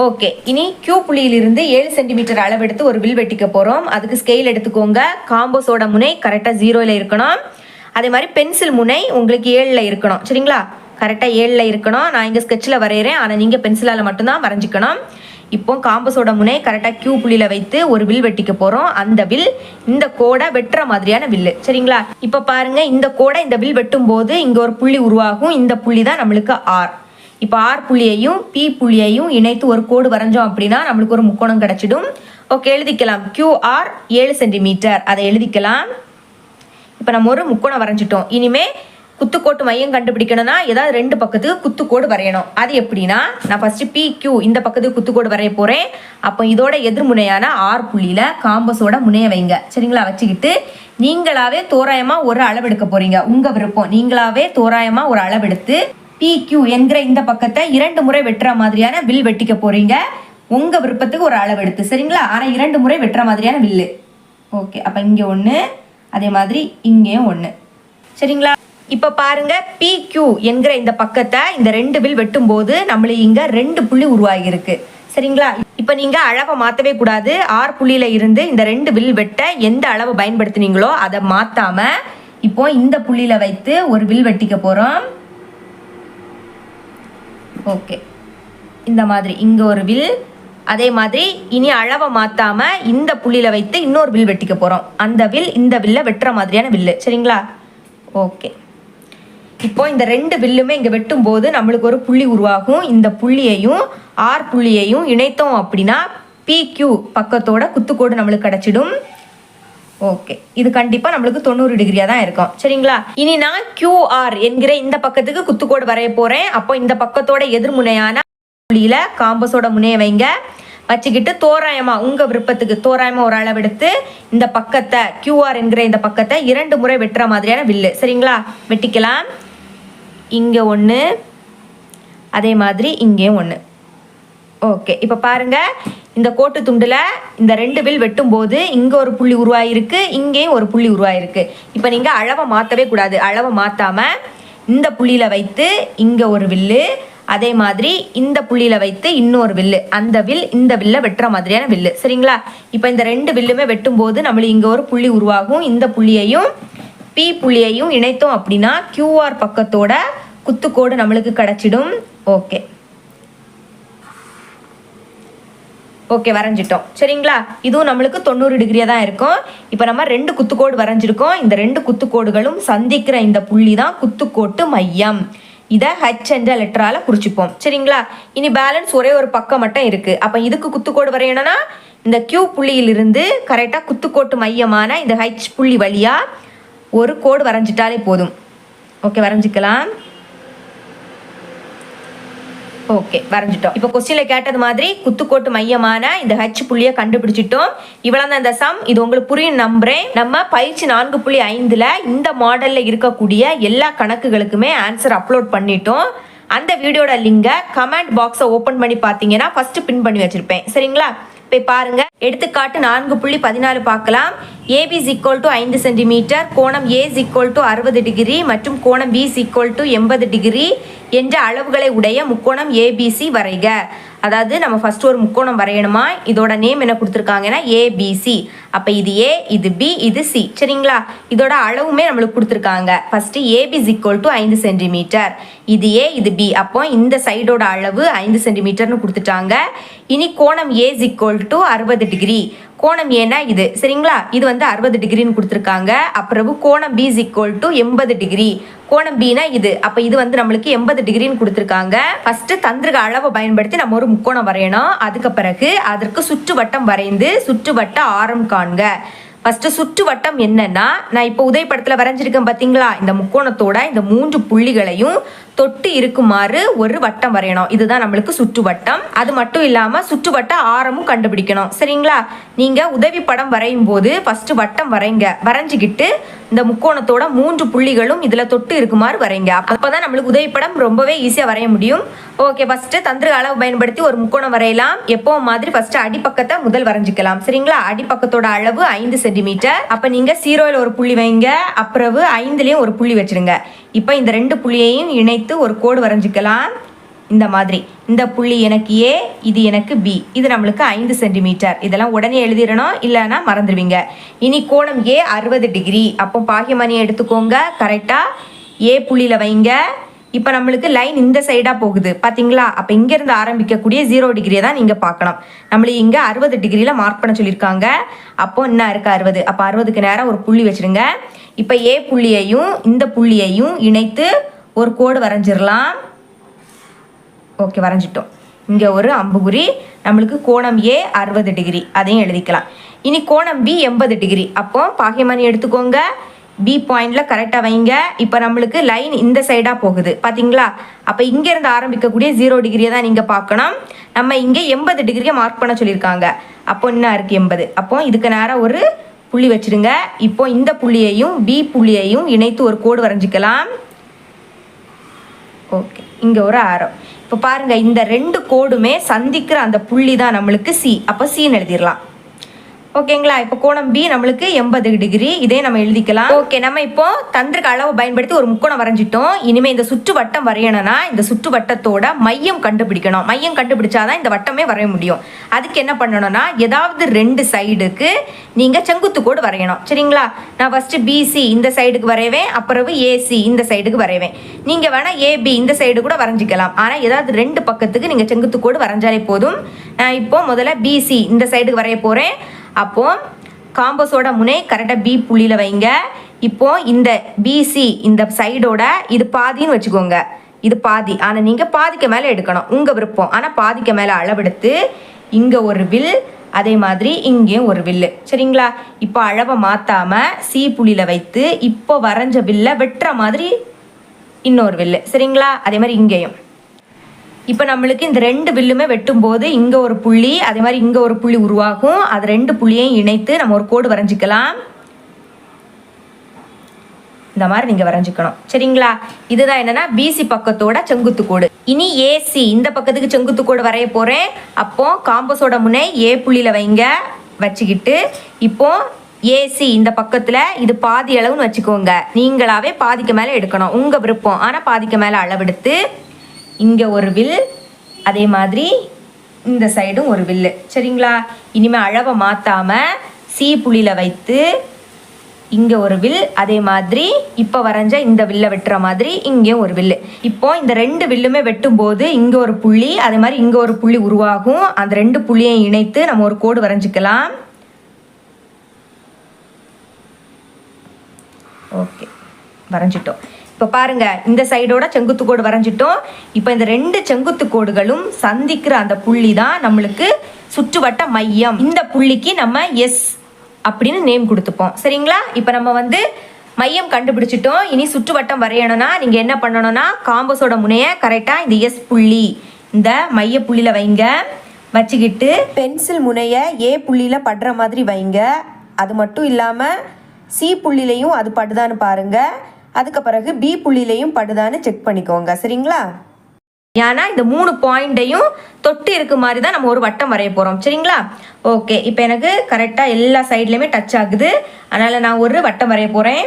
[SPEAKER 1] ஓகே. இனி கியூ புள்ளியிலிருந்து ஏழு சென்டிமீட்டர் அளவெடுத்து ஒரு வில் வெட்டிக்க போகிறோம் அதுக்கு ஸ்கேல் எடுத்துக்கோங்க. காம்போஸோட முனை கரெக்டாக ஜீரோவில் இருக்கணும். அதே மாதிரி பென்சில் முனை உங்களுக்கு ஏழில் இருக்கணும். சரிங்களா? கரெக்டாக ஏழில் இருக்கணும். நான் இங்கே ஸ்கெட்சில் வரைகிறேன் ஆனால் நீங்கள் பென்சிலால் மட்டும்தான் வரைஞ்சிக்கணும். இப்போ காம்பஸோட முனை கரெக்டாக கியூ புள்ளியில் வைத்து ஒரு வில் வெட்டிக்க போகிறோம் அந்த வில் இந்த கோடை வெட்டுற மாதிரியான வில்லு. சரிங்களா? இப்போ பாருங்கள் இந்த கோடை இந்த வில் வெட்டும் போது இங்கே ஒரு புள்ளி உருவாகும். இந்த புள்ளி தான் நம்மளுக்கு ஆர் இப்போ ஆர் புள்ளியையும் பி புள்ளியையும் இணைத்து ஒரு கோடு வரைஞ்சோம் அப்படின்னா நம்மளுக்கு ஒரு முக்கோணம் கிடச்சிடும். ஓகே எழுதிக்கலாம். கியூஆர் ஏழு சென்டிமீட்டர் அதை எழுதிக்கலாம். இப்போ நம்ம ஒரு முக்கோணம் வரைஞ்சிட்டோம். இனிமேல் குத்துக்கோட்டு மையம் கண்டுபிடிக்கணும்னா ஏதாவது ரெண்டு பக்கத்துக்கு குத்துக்கோடு வரையணும். அது எப்படின்னா நான் ஃபஸ்ட்டு பி கியூ இந்த பக்கத்துக்கு குத்துக்கோடு வரைய போகிறேன் அப்போ இதோட எதிர்முனையான ஆர் புள்ளியில காம்பஸோட முனைய வைங்க. சரிங்களா? வச்சுக்கிட்டு நீங்களாவே தோராயமாக ஒரு அளவெடுக்க போகிறீங்க உங்கள் விருப்பம். நீங்களாவே தோராயமாக ஒரு அளவெடுத்து பி என்கிற இந்த பக்கத்தை இரண்டு முறை வெட்டுற மாதிரியான வில் வெட்டிக்க போறீங்க. உங்க விருப்பத்துக்கு ஒரு அளவு எடுத்து சரிங்களா? ஆனா இரண்டு முறை வெட்டுற மாதிரியான வில்லு. ஓகே அப்போ இங்கே ஒன்று அதே மாதிரி இங்கேயும் ஒன்று சரிங்களா? இப்போ பாருங்க PQ என்கிற இந்த பக்கத்தை இந்த ரெண்டு வில் வெட்டும்போது நம்மளுக்கு இங்க ரெண்டு புள்ளி உருவாகியிருக்கு. சரிங்களா? இப்போ நீங்க அளவை மாற்றவே கூடாது. ஆறு புள்ளியில இருந்து இந்த ரெண்டு வில் வெட்ட எந்த அளவு பயன்படுத்துனீங்களோ அதை மாத்தாம இப்போ இந்த புள்ளியில வைத்து ஒரு வில் வெட்டிக்க போறோம். ஓகே. இந்த மாதிரி இங்கே ஒரு வில் அதே மாதிரி இனி அளவை மாற்றாமல் இந்த புள்ளியில் வைத்து இன்னொரு வில் வெட்டிக்க போகிறோம் அந்த வில் இந்த வில்லை வெட்டுற மாதிரியான வில்லு. சரிங்களா? ஓகே. இப்போ இந்த ரெண்டு வில்லுமே இங்கே வெட்டும் போது நம்மளுக்கு ஒரு புள்ளி உருவாகும். இந்த புள்ளியையும் ஆர் புள்ளியையும் இணைத்தோம் அப்படின்னா பிக்யூ பக்கத்தோட குத்துக்கோடு நம்மளுக்கு கிடச்சிடும். ஓகே இது கண்டிப்பாக நம்மளுக்கு தொண்ணூறு டிகிரியாக தான் இருக்கும். சரிங்களா? இனி நான் கியூஆர் என்கிற இந்த பக்கத்துக்கு குத்துக்கோடு வரைய போகிறேன் அப்போ இந்த பக்கத்தோட எதிர்முனையான புள்ளியில் காம்பஸோட முனையை வைங்க. வச்சுக்கிட்டு தோராயமாக உங்கள் விருப்பத்துக்கு தோராயமாக ஒரு அளவெடுத்து இந்த பக்கத்தை கியூஆர் என்கிற இந்த பக்கத்தை இரண்டு முறை வெட்டுற மாதிரியான வில்லு. சரிங்களா? வெட்டிக்கலாம். இங்கே ஒன்று அதே மாதிரி இங்கேயும் ஒன்று ஓகே இப்போ பாருங்கள் இந்த கோட்டு துண்டில் இந்த ரெண்டு வில் வெட்டும் போது இங்கே ஒரு புள்ளி உருவாயிருக்கு இங்கேயும் ஒரு புள்ளி உருவாயிருக்கு. இப்போ நீங்கள் அளவை மாற்றவே கூடாது. அளவை மாற்றாமல் இந்த புள்ளியில் வைத்து இங்கே ஒரு வில்லு அதே மாதிரி இந்த புள்ளியில் வைத்து இன்னொரு வில்லு. அந்த வில் இந்த வில்ல வெட்டுற மாதிரியான வில்லு. சரிங்களா? இப்போ இந்த ரெண்டு வில்லுமே வெட்டும் போது நம்மளுக்கு இங்கே ஒரு புள்ளி உருவாகும். இந்த புள்ளியையும் பி புள்ளியையும் இணைத்தோம் அப்படின்னா கியூஆர் பக்கத்தோட குத்துக்கோடு நம்மளுக்கு கிடைச்சிடும். ஓகே ஓகே வரைஞ்சிட்டோம். சரிங்களா? இதுவும் நம்மளுக்கு தொண்ணூறு டிகிரியாக தான் இருக்கும். இப்போ நம்ம ரெண்டு குத்துக்கோடு வரைஞ்சிருக்கோம். இந்த ரெண்டு குத்துக்கோடுகளும் சந்திக்கிற இந்த புள்ளி தான் குத்துக்கோட்டு மையம். இதை ஹச் என்ற லெட்டரால் குறிச்சிப்போம். சரிங்களா? இனி பேலன்ஸ் ஒரே ஒரு பக்கம் மட்டும் இருக்குது அப்போ இதுக்கு குத்துக்கோடு வரையணும்னா இந்த கியூ புள்ளியிலிருந்து கரெக்டாக குத்துக்கோட்டு மையமான இந்த ஹச் புள்ளி வழியாக ஒரு கோடு வரைஞ்சிட்டாலே போதும். ஓகே வரைஞ்சிக்கலாம். ஓகே வரைஞ்சிட்டோம். இப்போ கொஸ்டின்ல கேட்டது மாதிரி குத்துக்கோட்டு மையமான இந்த ஹச் புள்ளியை கண்டுபிடிச்சிட்டோம். இவ்வளவு தான் இந்த சம் இது உங்களுக்கு புரியும் நம்புறேன். நம்ம பயிற்சி நான்கு புள்ளி ஐந்துல இந்த மாடல்ல இருக்கக்கூடிய எல்லா கணக்குகளுக்குமே ஆன்சர் அப்லோட் பண்ணிட்டோம். அந்த வீடியோட லிங்கை கமெண்ட் பாக்ஸை ஓப்பன் பண்ணி பார்த்தீங்கன்னா ஃபர்ஸ்ட் பின் பண்ணி வச்சிருப்பேன். சரிங்களா? போய் பாருங்க. எடுத்துக்காட்டு நான்கு புள்ளி பதினாலு பார்க்கலாம். ஏபி ஈக்குவல் டு ஐந்து சென்டிமீட்டர் கோணம் ஏ ஈக்குவல் டு அறுபது டிகிரி மற்றும் கோணம் பி ஈக்குவல் டு எண்பது டிகிரி என்ற அளவுகளை உடைய முக்கோணம் ஏபிசி வரைக. அதாவது நம்ம ஃபர்ஸ்ட் ஒரு முக்கோணம் வரையணுமா? இதோட நேம் என்ன கொடுத்துருக்காங்கன்னா ஏபிசி அப்போ இது ஏ இது பி இது சி சரிங்களா? இதோட அளவுமே நம்மளுக்கு கொடுத்துருக்காங்க. ஃபஸ்ட்டு ஏபி ஈக்குவல் டு ஐந்து சென்டிமீட்டர் இது ஏ இது பி அப்போ இந்த சைடோட அளவு ஐந்து சென்டிமீட்டர்னு கொடுத்துட்டாங்க. இனி கோணம் ஏ ஈக்குவல் டு அறுபது டிகிரி கோணம் ஏன்னா இது. சரிங்களா? இது வந்து அறுபது டிகிரின்னு கொடுத்துருக்காங்க. அப்புறம் கோணம் பி ஈக்குவல் டு எண்பது டிகிரி. கோணம் பினா இது. அப்போ இது வந்து நம்மளுக்கு எண்பது டிகிரின்னு கொடுத்துருக்காங்க. ஃபர்ஸ்ட் தந்திரக அளவை பயன்படுத்தி நம்ம ஒரு முக்கோணம் வரையணும். அதுக்கு பிறகு அதற்கு சுற்றுவட்டம் வரைந்து சுற்றுவட்ட ஆரம் காண்க. ஃபர்ஸ்ட் சுற்றுவட்டம் என்னன்னா நான் இப்போ உதயப்படத்தில் வரைஞ்சிருக்கேன் பார்த்தீங்களா இந்த முக்கோணத்தோட இந்த மூன்று புள்ளிகளையும் தொட்டு இருக்குமாறு ஒரு வட்டம் வரையணும். இதுதான் நம்மளுக்கு சுற்றுவட்டம் அது மட்டும் இல்லாம சுற்றுவட்ட ஆரமும் கண்டுபிடிக்கணும். சரிங்களா? நீங்க உதவி படம் வரையும் போது ஃபர்ஸ்ட் வட்டம் வரைங்க. வரைஞ்சிக்கிட்டு இந்த முக்கோணத்தோட மூன்று புள்ளிகளும் இதுல தொட்டு இருக்குமாறு வரைங்க. அப்பதான் நம்மளுக்கு உதவி படம் ரொம்பவே ஈஸியா வரைய முடியும். ஓகே ஃபர்ஸ்ட் தந்திர அளவு பயன்படுத்தி ஒரு முக்கோணம் வரையலாம். எப்போ மாதிரி ஃபர்ஸ்ட் அடிப்பக்கத்தை முதல் வரைஞ்சிக்கலாம். சரிங்களா? அடிப்பக்கத்தோட அளவு ஐந்து சென்டிமீட்டர். அப்ப நீங்க சீரோவில் ஒரு புள்ளி வைங்க. அப்புறவு ஐந்துலயும் ஒரு புள்ளி வச்சிருங்க. இப்போ இந்த ரெண்டு புள்ளியையும் இணைத்து ஒரு கோடு வரைஞ்சிக்கலாம். இந்த மாதிரி. இந்த புள்ளி எனக்கு ஏ இது எனக்கு பி இது நம்மளுக்கு ஐந்து சென்டிமீட்டர். இதெல்லாம் உடனே எழுதிடணும் இல்லைன்னா மறந்துடுவீங்க. இனி கோணம் ஏ அறுபது டிகிரி. அப்போ பாகியமணியை எடுத்துக்கோங்க. கரெக்டாக ஏ புள்ளியில் வைங்க. இப்போ நம்மளுக்கு லைன் இந்த சைடாக போகுது. பார்த்தீங்களா அப்போ இங்கேருந்து ஆரம்பிக்கக்கூடிய ஜீரோ டிகிரியை தான் நீங்கள் பார்க்கணும். நம்மளுக்கு இங்கே அறுபது டிகிரியில் மார்க் பண்ண சொல்லியிருக்காங்க. அப்போ என்ன இருக்குது அறுபது? அப்போ அறுபதுக்கு நேரம் ஒரு புள்ளி வச்சிருங்க. இப்போ ஏ புள்ளியையும் இந்த புள்ளியையும் இணைத்து ஒரு கோடு வரைஞ்சிடலாம் ஓகே வரைஞ்சிட்டோம். இங்கே ஒரு அம்புகுறி. நம்மளுக்கு கோணம் ஏ அறுபது டிகிரி அதையும் எழுதிக்கலாம். இனி கோணம் பி எண்பது டிகிரி அப்போ பாகியமணி எடுத்துக்கோங்க. பி பாயிண்ட்ல கரெக்டாக வைங்க. இப்போ நம்மளுக்கு லைன் இந்த சைடாக போகுது. பார்த்தீங்களா அப்போ இங்கேருந்து ஆரம்பிக்கக்கூடிய ஜீரோ டிகிரியை தான் நீங்கள் பார்க்கணும். நம்ம இங்கே எண்பது டிகிரியை மார்க் பண்ண சொல்லியிருக்காங்க. அப்போ என்ன இருக்குது எண்பது? அப்போ இதுக்கு நேரம் ஒரு புள்ளி வச்சிருங்க. இப்போ இந்த புள்ளியையும் பி புள்ளியையும் இணைத்து ஒரு கோடு வரைஞ்சிக்கலாம். ஓகே இங்கே ஒரு ஆரம் இப்போ பாருங்க இந்த ரெண்டு கோடுமே சந்திக்கிற அந்த புள்ளி தான் நம்மளுக்கு சி அப்போ சின்னு எழுதிடலாம். ஓகேங்களா? இப்போ கோணம் பி நம்மளுக்கு எண்பது டிகிரி. இதே நம்ம எழுதிக்கலாம். ஓகே நம்ம இப்போ தந்திரக அளவு பயன்படுத்தி ஒரு முக்கோணம் வரைஞ்சிட்டோம். இனிமே இந்த சுற்று வட்டம் வரையணும்னா இந்த சுற்று வட்டத்தோட மையம் கண்டுபிடிக்கணும். மையம் கண்டுபிடிச்சாதான் இந்த வட்டமே வரைய முடியும். அதுக்கு என்ன பண்ணணும்னா ஏதாவது ரெண்டு சைடுக்கு நீங்க செங்குத்து கோடு வரையணும். சரிங்களா? நான் ஃபர்ஸ்ட் பிசி இந்த சைடுக்கு வரைவேன் அப்புறம் ஏசி இந்த சைடுக்கு வரைவேன். நீங்க வேணா ஏபி இந்த சைடு கூட வரைஞ்சிக்கலாம். ஆனா ஏதாவது ரெண்டு பக்கத்துக்கு நீங்க செங்குத்து கோடு வரைஞ்சாலே போதும். நான் இப்போ முதல்ல பிசி இந்த சைடுக்கு வரைய போறேன். அப்போ காம்பஸோட முனை கரெக்டாக பி புள்ளியில் வைங்க. இப்போ இந்த பிசி இந்த சைடோட இது பாதின்னு வச்சுக்கோங்க. இது பாதி. ஆனால் நீங்கள் பாதிக்கு மேலே எடுக்கணும். உங்கள் விருப்பம். ஆனால் பாதிக்கு மேலே அளவெடுத்து இங்கே ஒரு வில் அதே மாதிரி இங்கேயும் ஒரு வில்லு சரிங்களா? இப்போ அளவை மாற்றாமல் சி புள்ளியில் வைத்து இப்போ வரைஞ்ச வில்லை வெட்டுற மாதிரி இன்னொரு வில்லு சரிங்களா? அதே மாதிரி இங்கேயும். இப்போ நம்மளுக்கு இந்த ரெண்டு வில்லுமே வெட்டும்போது இங்கே ஒரு புள்ளி அதே மாதிரி இங்கே ஒரு புள்ளி உருவாகும். அது ரெண்டு புள்ளியையும் இணைத்து நம்ம ஒரு கோடு வரைஞ்சிக்கலாம். இந்த மாதிரி நீங்கள் வரைஞ்சிக்கணும். சரிங்களா? இதுதான் என்னன்னா பிசி பக்கத்தோட செங்குத்து கோடு. இனி ஏசி இந்த பக்கத்துக்கு செங்குத்து கோடு வரைய போகிறேன் அப்போ காம்பஸோட முனை ஏ புள்ளியில் வைங்க. வச்சுக்கிட்டு இப்போ ஏசி இந்த பக்கத்தில் இது பாதி அளவுன்னு வச்சுக்கோங்க. நீங்களாவே பாதிக்கு மேலே எடுக்கணும். உங்கள் விருப்பம். ஆனால் பாதிக்கு மேலே அளவெடுத்து இங்கே ஒரு வில் அதே மாதிரி இந்த சைடும் ஒரு வில்லு சரிங்களா? இனிமேல் அளவை மாற்றாமல் சி புள்ளியில் வைத்து இங்கே ஒரு வில் அதே மாதிரி இப்போ வரைஞ்ச இந்த வில்லை வெட்டுற மாதிரி இங்கேயும் ஒரு வில்லு இப்போ இந்த ரெண்டு வில்லுமே வெட்டும்போது இங்கே ஒரு புள்ளி அதே மாதிரி இங்கே ஒரு புள்ளி உருவாகும். அந்த ரெண்டு புள்ளியையும் இணைத்து நம்ம ஒரு கோடு வரைஞ்சிக்கலாம். ஓகே. வரைஞ்சிட்டோம். இப்போ பாருங்க இந்த சைடோட செங்குத்து கோடு வரைஞ்சிட்டோம். இப்போ இந்த ரெண்டு செங்குத்து கோடுகளும் சந்திக்கிற அந்த புள்ளி தான் நம்மளுக்கு சுற்றுவட்ட மையம். இந்த புள்ளிக்கு நம்ம எஸ் அப்படின்னு நேம் கொடுத்துப்போம். சரிங்களா? இப்போ நம்ம வந்து மையம் கண்டுபிடிச்சிட்டோம். இனி சுற்றுவட்டம் வரையணும்னா நீங்கள் என்ன பண்ணணும்னா காம்பஸோட முனையை கரெக்டாக இந்த எஸ் புள்ளி இந்த மைய புள்ளியில் வைங்க. வச்சுக்கிட்டு பென்சில் முனையை ஏ புள்ளியில் படுற மாதிரி வைங்க. அது மட்டும் இல்லாமல் சி புள்ளிலையும் அது படுதான்னு பாருங்கள் அதுக்கு பிறகு பி புள்ளிலையும் படுதான்னு செக் பண்ணிக்கோங்க. சரிங்களா? ஏன்னா இந்த மூணு பாயிண்ட்டையும் தொட்டு இருக்க மாதிரி தான் நம்ம ஒரு வட்டம் வரைய போகிறோம் சரிங்களா? ஓகே இப்போ எனக்கு கரெக்டாக எல்லா சைட்லேயுமே டச் ஆகுது. அதனால் நான் ஒரு வட்டம் வரைய போகிறேன்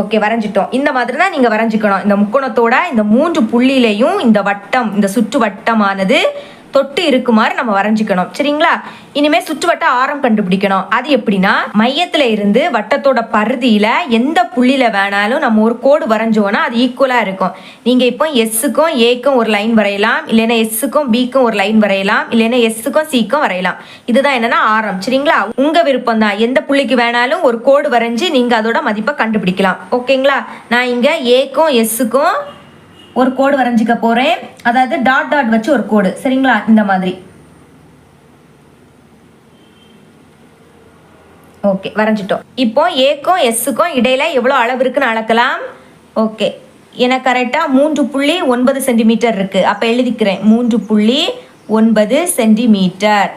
[SPEAKER 1] ஓகே வரைஞ்சிட்டோம். இந்த மாதிரி தான் நீங்கள் வரைஞ்சிக்கணும். இந்த முக்கோணத்தோட இந்த மூன்று புள்ளியிலையும் இந்த வட்டம் இந்த சுற்று வட்டமானது தொட்டு இருக்குமாறு நம்ம வரைஞ்சிக்கணும். சரிங்களா? இனிமே சுற்றுவட்ட ஆரம் கண்டுபிடிக்கணும். அது எப்படின்னா மையத்துல இருந்து வட்டத்தோட பருதியில எந்த புள்ளியில வேணாலும் நம்ம ஒரு கோடு வரைஞ்சோம்னா அது ஈக்குவலா இருக்கும். நீங்க இப்போ எஸ்ஸுக்கும் ஏக்கும் ஒரு லைன் வரையலாம். இல்லைன்னா எஸ்ஸுக்கும் பிக்கும் ஒரு லைன் வரையலாம். இல்லைன்னா எஸ்ஸுக்கும் சிக்கும் வரையலாம். இதுதான் என்னன்னா ஆரம். சரிங்களா? உங்க விருப்பம் தான் எந்த புள்ளிக்கு வேணாலும் ஒரு கோடு வரைஞ்சி நீங்க அதோட மதிப்பை கண்டுபிடிக்கலாம். ஓகேங்களா? நான் இங்க ஏக்கும் எஸ்ஸுக்கும் ஒரு கோடு வரைஞ்சிக்க போகிறேன் அதாவது டாட் டாட் வச்சு ஒரு கோடு சரிங்களா? இந்த மாதிரி. ஓகே வரைஞ்சிட்டோம். இப்போ ஏக்கும் எஸ்ஸுக்கும் இடையில எவ்வளோ அளவு இருக்குன்னு அளக்கலாம்? ஓகே எனக்கு கரெக்டாக மூன்று புள்ளி ஒன்பது சென்டிமீட்டர் இருக்கு. அப்போ எழுதிக்கிறேன். மூன்று புள்ளி ஒன்பது சென்டிமீட்டர்